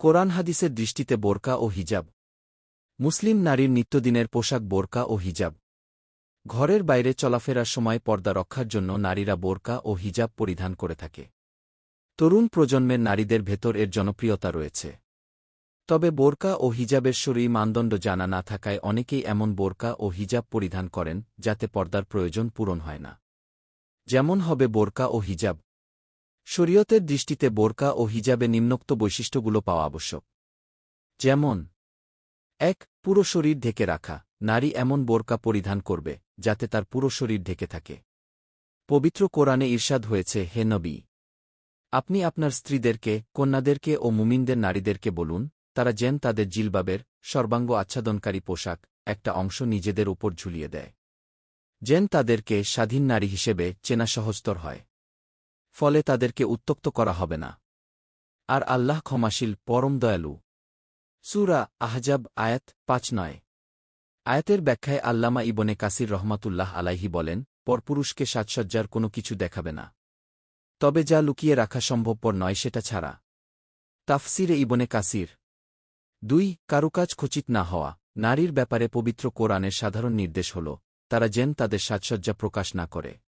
কোরআন হাদিসের দৃষ্টিতে বোরকা ও হিজাব। মুসলিম নারীর নিত্যদিনের পোশাক বোরকা ও হিজাব। ঘরের বাইরে চলাফেরার সময় পর্দা রক্ষার জন্য নারীরা বোরকা ও হিজাব পরিধান করে থাকে। তরুণ প্রজন্মের নারীদের ভেতর এর জনপ্রিয়তা রয়েছে। তবে বোরকা ও হিজাবের শরী মানদণ্ড জানা না থাকায় অনেকেই এমন বোরকা ও হিজাব পরিধান করেন, যাতে পর্দার প্রয়োজন পূরণ হয় না। যেমন হবে বোরকা ও হিজাব। শরীয়তের দৃষ্টিতে বোরকা ও হিজাবে নিম্নোক্ত বৈশিষ্ট্যগুলো পাওয়া আবশ্যক। যেমন, এক, পুরো শরীর ঢেকে রাখা। নারী এমন বোরকা পরিধান করবে, যাতে তার পুরো শরীর ঢেকে থাকে। পবিত্র কোরআনে ঈর্ষাদ হয়েছে, হে নবী! আপনি আপনার স্ত্রীদেরকে, কন্যাদেরকে ও মুমিনদের নারীদেরকে বলুন, তারা যেন তাদের জিলবাবের সর্বাঙ্গ আচ্ছাদনকারী পোশাক একটা অংশ নিজেদের উপর ঝুলিয়ে দেয়। যেন তাদেরকে স্বাধীন নারী হিসেবে চেনা সহজতর হয়। ফলে তাদেরকে উত্তক্ত করা হবে না। আর আল্লাহ ক্ষমাশীল, পরম দয়ালু। সুরা আহজাব, আয়াত পাঁচ নয়। আয়াতের ব্যাখ্যায় আল্লামা ইবনে কাসির রহমাতুল্লাহ আলাইহি বলেন, পরপুরুষকে সাজসজ্জার কোনো কিছু দেখাবে না। তবে যা লুকিয়ে রাখা সম্ভবপর নয় সেটা ছাড়া। তাফসিরে ইবনে কাসির। দুই, কারুকাজ খচিত না হওয়া। নারীর ব্যাপারে পবিত্র কোরআনের সাধারণ নির্দেশ হল, তারা যেন তাদের সাজসজ্জা প্রকাশ না করে।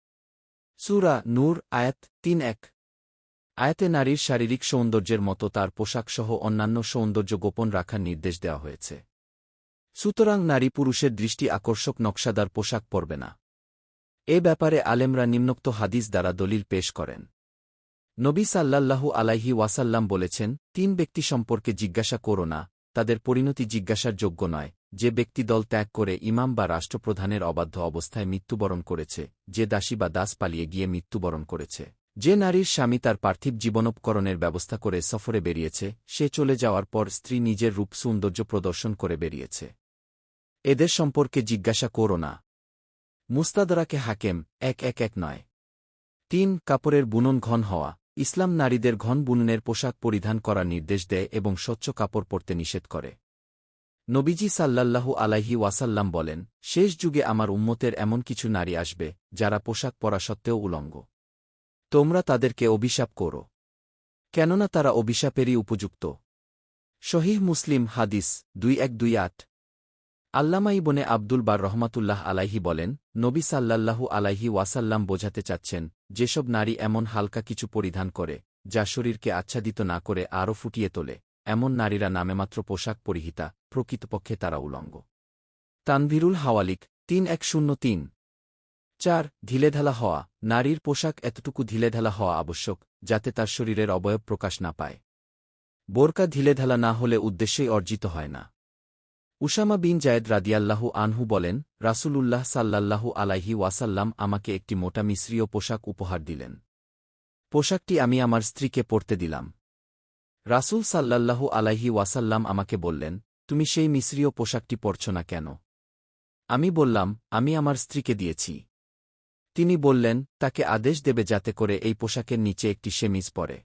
সুরা নূর, আয়াত তিন এক। আয়াতে নারীর শারীরিক সৌন্দর্যের মতো তার পোশাকসহ অন্যান্য সৌন্দর্য গোপন রাখার নির্দেশ দেওয়া হয়েছে। সুতরাং নারী পুরুষের দৃষ্টি আকর্ষক নকশাদার পোশাক পরবে না। এ ব্যাপারে আলেমরা নিম্নোক্ত হাদিস দ্বারা দলিল পেশ করেন। নবী সাল্লাল্লাহু আলাইহি ওয়াসাল্লাম বলেছেন, তিন ব্যক্তি সম্পর্কে জিজ্ঞাসা করো না, তাদের পরিণতি জিজ্ঞাসার যোগ্য নয়। যে ব্যক্তি দল ত্যাগ করে ইমাম বা রাষ্ট্রপ্রধানের অবাধ্য অবস্থায় মৃত্যুবরণ করেছে, যে দাসী বা দাস পালিয়ে গিয়ে মৃত্যুবরণ করেছে। যে নারীর স্বামী তার পার্থিব জীবনোপকরণের ব্যবস্থা করে সফরে বেরিয়েছে, সে চলে যাওয়ার পর স্ত্রী নিজের রূপ সৌন্দর্য প্রদর্শন করে বেরিয়েছে। এদের সম্পর্কে জিজ্ঞাসা করো না। মুস্তাদরাকে হাকেম, এক এক এক নয়। তিন, কাপড়ের বুনন ঘন হওয়া। ইসলাম নারীদের ঘন বুননের পোশাক পরিধান করার নির্দেশ দেয় এবং স্বচ্ছ কাপড় পরতে নিষেধ করে। নবীজি সাল্লাল্লাহু আলাইহি ওয়াসাল্লাম বলেন, শেষ যুগে আমার উম্মতের এমন কিছু নারী আসবে, যারা পোশাক পরা সত্ত্বেও উলঙ্গ। তোমরা তাদেরকে অভিশাপ করো। কেননা তারা অভিশাপেরই উপযুক্ত। শহীহ মুসলিম হাদিস দুই এক দুই আট। আল্লামাই বনে আব্দুল বার রহমাতুল্লাহ আলাইহি বলেন, নবী সাল্লাল্লাহু আলাইহি ওয়াসাল্লাম বোঝাতে চাচ্ছেন, যেসব নারী এমন হালকা কিছু পরিধান করে, যা শরীরকে আচ্ছাদিত না করে আরও ফুটিয়ে তোলে। এমন নারীরা নামেমাত্র পোশাক পরিহিতা, প্রকৃতপক্ষে তারা উলঙ্গ। তানভিরুল হাওয়ালিক, তিন এক শূন্য তিন। চার, ঢিলেঢালা হওয়া। নারীর পোশাক এতটুকু ঢিলেঢালা হওয়া আবশ্যক, যাতে তার শরীরের অবয়ব প্রকাশ না পায়। বোরকা ঢিলেঢালা না হলে উদ্দেশ্যেই অর্জিত হয় না। উসামা বিন জায়েদ রাদিয়াল্লাহু আনহু বলেন, রাসূলুল্লাহ সাল্লাল্লাহু আলাইহি ওয়াসাল্লাম আমাকে একটি মোটা মিশ্রীয় পোশাক উপহার দিলেন। পোশাকটি আমি আমার স্ত্রীকে পরতে দিলাম। রাসূল সাল্লাল্লাহু আলাইহি ওয়াসাল্লাম আমাকে বললেন, তুমি সেই মিশ্রীয় পোশাকটি পরছ না কেন? আমি বললাম, আমি আমার স্ত্রীকে দিয়েছি। তিনি বললেন, তাকে আদেশ দেবে যাতে করে এই পোশাকের নিচে একটি সেমিজ পরে।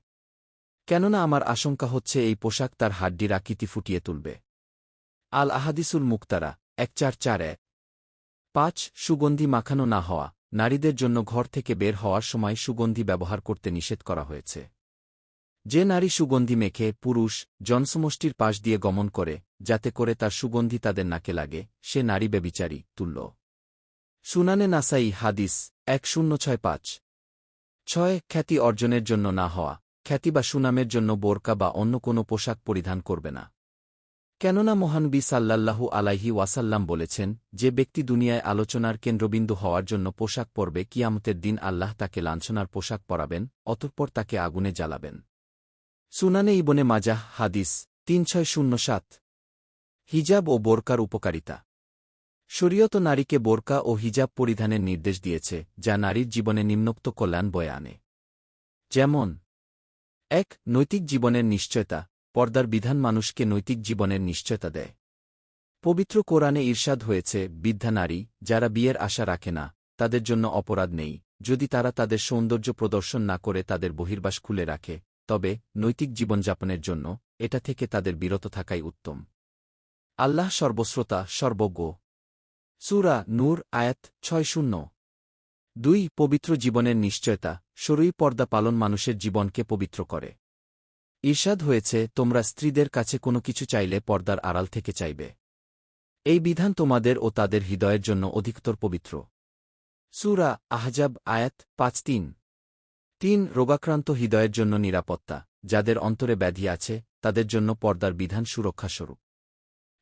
কেননা আমার আশঙ্কা হচ্ছে এই পোশাক তার হাড্ডির আকৃতি ফুটিয়ে তুলবে। আল আহাদিসুল মুক্তারা, এক চার চার এক। পাঁচ, সুগন্ধি মাখানো না হওয়া, নারীদের জন্য ঘর থেকে বের হওয়ার সময় সুগন্ধি ব্যবহার করতে নিষেধ করা হয়েছে। যে নারী সুগন্ধি মেখে পুরুষ জনসমষ্টির পাশ দিয়ে গমন করে, যাতে করে তার সুগন্ধি তাদের নাকে লাগে, সে নারী বেবিচারী তুল্য। সুনানে নাসাই হাদিস, এক শূন্য ছয় পাঁচ। ছয়, খ্যাতি অর্জনের জন্য না হওয়া, খ্যাতি বা সুনামের জন্য বোরকা বা অন্য কোনো পোশাক পরিধান করবে না। কেননা মহানবী সাল্লাল্লাহু আলাইহি ওয়াসাল্লাম বলেছেন, যে ব্যক্তি দুনিয়ায় আলোচনার কেন্দ্রবিন্দু হওয়ার জন্য পোশাক পরবে, কিয়ামতের দিন আল্লাহ তাকে লাঞ্ছনার পোশাক পরাবেন, অতঃপর তাকে আগুনে জ্বালাবেন। সুনানে ইবনে মাজাহ, হাদিস তিন ছয় শূন্য সাত। হিজাব ও বোরকার উপকারিতা। শরীয়ত নারীকে বোরকা ও হিজাব পরিধানের নির্দেশ দিয়েছে, যা নারীর জীবনে নিম্নোক্ত কল্যাণ বয়ে আনে। যেমন, এক, নৈতিক জীবনের নিশ্চয়তা, পর্দার বিধান মানুষকে নৈতিক জীবনের নিশ্চয়তা দেয়। পবিত্র কোরআনে ঈর্ষাদ হয়েছে, বৃদ্ধা নারী, যারা বিয়ের আশা রাখে না, তাদের জন্য অপরাধ নেই, যদি তারা তাদের সৌন্দর্য প্রদর্শন না করে তাদের বহির্বাস খুলে রাখে তবে, নৈতিক জীবনযাপনের জন্য, এটা থেকে তাদের বিরত থাকাই উত্তম। আল্লাহ সর্বশ্রোতা, সর্বজ্ঞ। সুরা নূর, আয়াত ছয় শূন্য দুই, পবিত্র জীবনের নিশ্চয়তা, সরুই পর্দা পালন মানুষের জীবনকে পবিত্র করে। ঈর্ষাদ হয়েছে, তোমরা স্ত্রীদের কাছে কোনো কিছু চাইলে পর্দার আড়াল থেকে চাইবে। এই বিধান তোমাদের ও তাদের হৃদয়ের জন্য অধিকতর পবিত্র। সুরা আহজাব, আয়াত পাঁচ, তিন। তিন রোগাক্রান্ত হৃদয়ের জন্য নিরাপত্তা, যাদের অন্তরে ব্যাধি আছে, তাদের জন্য পর্দার বিধান সুরক্ষাস্বরূপ।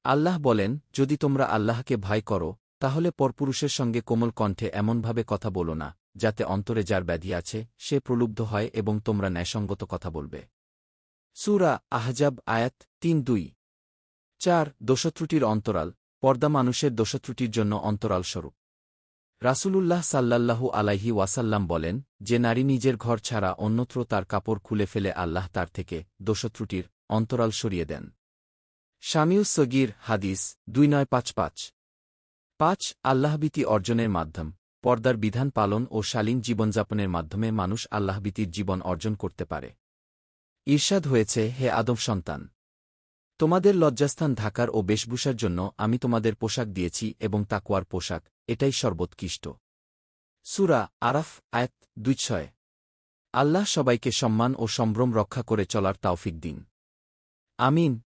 আল্লাহ বলেন, যদি তোমরা আল্লাহকে ভয় করো, তাহলে পরপুরুষের সঙ্গে কোমল কণ্ঠে এমনভাবে কথা বলো না, যাতে অন্তরে যার ব্যাধি আছে, সে প্রলুব্ধ হয় এবং তোমরা ন্যায়সঙ্গত কথা বলবে। সুরা আহজাব আয়াত তিন দুই। চার, দোষত্রুটির অন্তরাল, পর্দা মানুষের দোষত্রুটির জন্য অন্তরাল স্বরূপ রাসূলুল্লাহ সাল্লাল্লাহু আলাইহি ওয়াসাল্লাম বলেন, যে নারী নিজের ঘর ছাড়া অন্যত্র তার কাপড় খুলে ফেলে আল্লাহ তার থেকে দোষত্রুটির অন্তরাল সরিয়ে দেন। শামিউস সগির হাদিস দুই নয় পাঁচ পাঁচ। পাঁচ, আল্লাহবীতি অর্জনের মাধ্যম, পর্দার বিধান পালন ও শালীন জীবনযাপনের মাধ্যমে মানুষ আল্লাহবীতির জীবন অর্জন করতে পারে। ঈর্ষাদ হয়েছে, হে আদম সন্তান! তোমাদের লজ্জাস্থান ঢাকার ও বেশভূষার জন্য আমি তোমাদের পোশাক দিয়েছি এবং তাকুয়ার পোশাক, এটাই সর্বোৎকৃষ্ট। সুরা আরাফ, আয়াত দুই ছয়। আল্লাহ সবাইকে সম্মান ও সম্ভ্রম রক্ষা করে চলার তাওফিক দিন। আমিন।